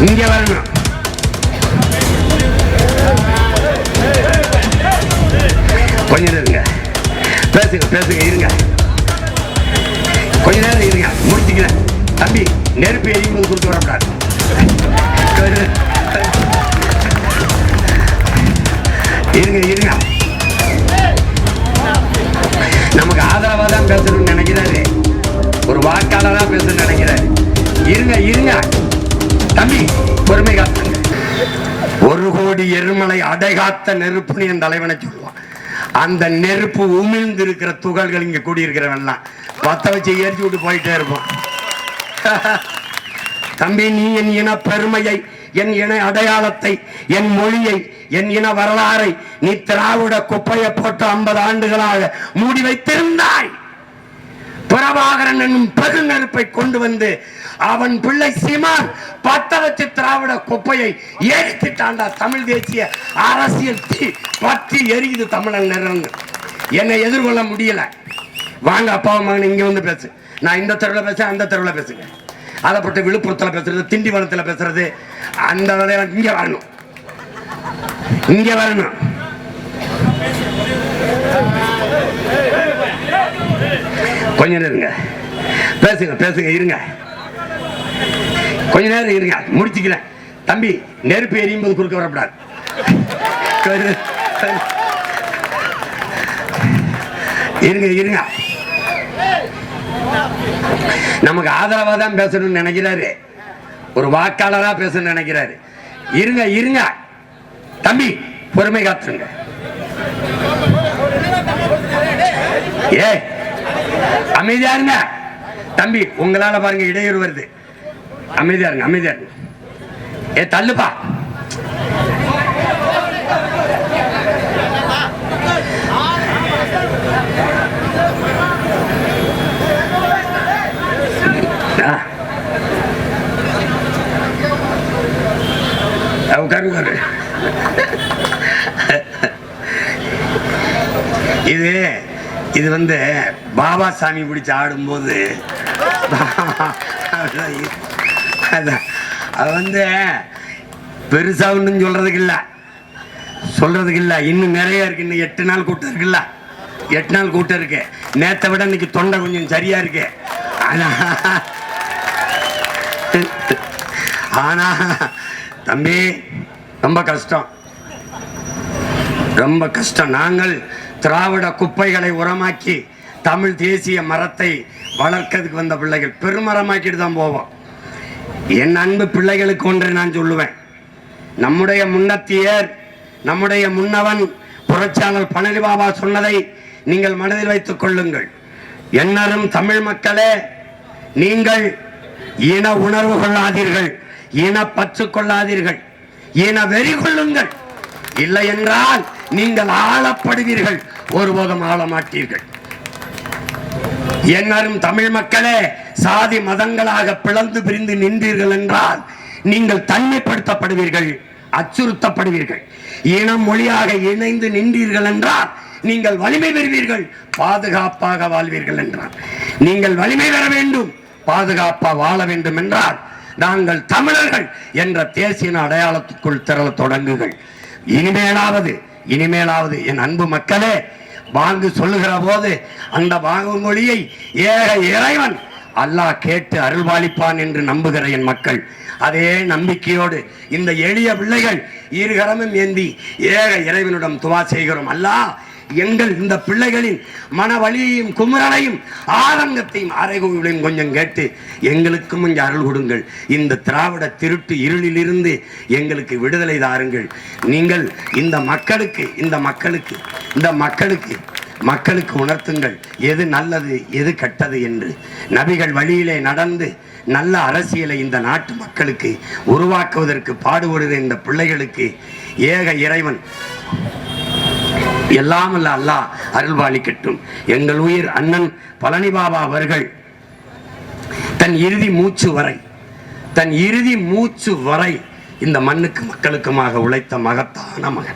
இங்க வரணும் கொஞ்ச நேரம் இருங்க. பேசுங்க பேசுங்க இருங்க. கொஞ்ச நேரம் இருங்க. முடிச்சுக்கிறேன். தம்பி நெருப்பு எரியும்போது கொடுத்து வரக்கூடாது. இருங்க இருங்க. நமக்கு ஆதரவாக தான் பேசணும்னு நினைக்கிறாரு. ஒரு வாக்காளராக பேசணும்னு நினைக்கிறாரு. இருங்க இருங்க. தம்பி பொறுமை காத்துங்க. ஒரு கோடி எருமலை அடைகாத்த நெருப்புன்னு என் தலைவனை சொல்லுவான். அந்த நெருப்பு உமிழ்ந்து இருக்கிற துகள்கள் இங்க கூடியிருக்கிறவன்லாம். பத்த வச்சு எரிச்சு விட்டு போயிட்டே இருப்பான் தம்பி நீ என் இன பெருமையை என் இன அடையாளத்தை என் மொழியை என் இன வரலாறை நீ திராவிட குப்பையை போட்டு ஐம்பது ஆண்டுகளாக மூடி வைத்திருந்தாய். பிரபாகரன் என்னும் பெருநெருப்பை கொண்டு வந்து அவன் பிள்ளை சீமான் பத்த வச்சு திராவிட குப்பையை எரித்துட்டாண்டா தமிழ் தேசிய அரசியல் தீ பற்றி எரியுது தமிழன் நிறுவனங்க என்னை எதிர்கொள்ள முடியல. வாங்க அப்பா மகன் இங்க வந்து பேசு. நான் இந்த தெருவில் பேச அந்த தெருவில் பேசுங்க. அதை விழுப்புரத்தில் பேசுறது திண்டிவனத்தில் பேசுறது அந்த வேலையை இங்க வரணும். இங்க வரணும். கொஞ்சம் இருங்க. பேசுங்க பேசுங்க இருங்க. கொஞ்ச நேரம் இருங்க முடிச்சுக்கிறேன். தம்பி நெருப்பு எரியும் போது குறுக்க வரக்கூடாது. இருங்க இருங்க. நமக்கு ஆதரவா தான் பேசணும்னு நினைக்கிறாரு. ஒரு வாக்காளரா பேசணும்னு நினைக்கிறாரு. இருங்க இருங்க. தம்பி பொறுமை காத்துருங்க. ஏ அமைதியா இருங்க. தம்பி உங்களால பாருங்க இடையூறு வருது. அமைதியா இருங்க அமைதியா இருங்க. ஏ தள்ளுப்பா. உட்காரு உட்காரு இது இது வந்து பாபா சாமி பிடிச்சு ஆடும்போது அதான். அது வந்து பெருசா ஒன்றும் சொல்றதுக்கு இல்லை சொல்றதுக்கு இல்லை இன்னும் நிறைய இருக்கு. இன்னும் எட்டு நாள் கூட்டம் இருக்குல்ல. எட்டு நாள் கூட்டம் இருக்கு. நேத்தை விட இன்னைக்கு தொண்டை கொஞ்சம் சரியா இருக்கு. ஆனா ஆனா தம்பி ரொம்ப கஷ்டம். ரொம்ப கஷ்டம். நாங்கள் திராவிட குப்பைகளை உரமாக்கி தமிழ் தேசிய மரத்தை வளர்க்கறதுக்கு வந்த பிள்ளைகள் பெருமரமாக்கிட்டு தான் போவோம். என் அன்பு பிள்ளைகளுக்கு ஒன்று நான் சொல்லுவேன். நம்முடைய முன்னத்தியர் நம்முடைய முன்னவன் புரட்சியாளர் பழனி பாபா சொன்னதை நீங்கள் மனதில் வைத்துக் கொள்ளுங்கள். என்னரும் தமிழ் மக்களே நீங்கள் இன உணர்வு கொள்ளாதீர்கள் இன பற்று கொள்ளாதீர்கள் இன வெறி கொள்ளுங்கள். இல்லை என்றால் நீங்கள் ஆளப்படுவீர்கள் ஒருபோதும் ஆள மாட்டீர்கள் என்னரும் தமிழ் மக்களே சாதி மதங்களாக பிளந்து பிரிந்து நின்றீர்கள் என்றால் நீங்கள் தனிமைப்படுத்தப்படுவீர்கள் அச்சுறுத்தப்படுவீர்கள். இனம் மொழியாக இணைந்து நின்றீர்கள் என்றால் நீங்கள் வலிமை பெறுவீர்கள் பாதுகாப்பாக வாழ்வீர்கள் என்றார். நீங்கள் வலிமை பெற வேண்டும் பாதுகாப்பாக வாழ வேண்டும் என்றால் நாங்கள் தமிழர்கள் என்ற தேசிய அடையாளத்துக்குள் திரள தொடங்குங்கள். இனிமேலாவது இனிமேலாவது என் அன்பு மக்களே வாங்கு சொல்லுகிற போது அந்த வாங்கு மொழியை ஏக இறைவன் அல்லாஹ் கேட்டு அருள்பாலிப்பான் என்று நம்புகிற என் மக்கள். அதே நம்பிக்கையோடு இந்த எளிய பிள்ளைகள் இருகரமும் ஏந்தி ஏக இறைவனிடம் துவா செய்கிறோம். அல்லாஹ் எங்கள் இந்த பிள்ளைகளின் மன வழியையும் குமுறலையும் ஆதங்கத்தையும் அரைகோவிலையும் கொஞ்சம் கேட்டு எங்களுக்கும் கொஞ்சம் அருள் கொடுங்கள். இந்த திராவிட திருட்டு இருளிலிருந்து எங்களுக்கு விடுதலை தாருங்கள். நீங்கள் இந்த மக்களுக்கு இந்த மக்களுக்கு இந்த மக்களுக்கு மக்களுக்கு உணர்த்துங்கள். எது நல்லது எது கெட்டது என்று. நபிகள் வழியிலே நடந்து நல்ல அரசியலை இந்த நாட்டு மக்களுக்கு உருவாக்குவதற்கு பாடுபடுகிற இந்த பிள்ளைகளுக்கு ஏக இறைவன் எல்லாம் அல்ல அல்லாஹ் அருள்பாலிக்கட்டும் எங்கள் உயிர் அண்ணன் பழனி பாபா அவர்கள் தன் இறுதி மூச்சு வரை தன் இறுதி மூச்சு வரை இந்த மண்ணுக்கு மக்களுக்குமாக உழைத்த மகத்தான மகன்.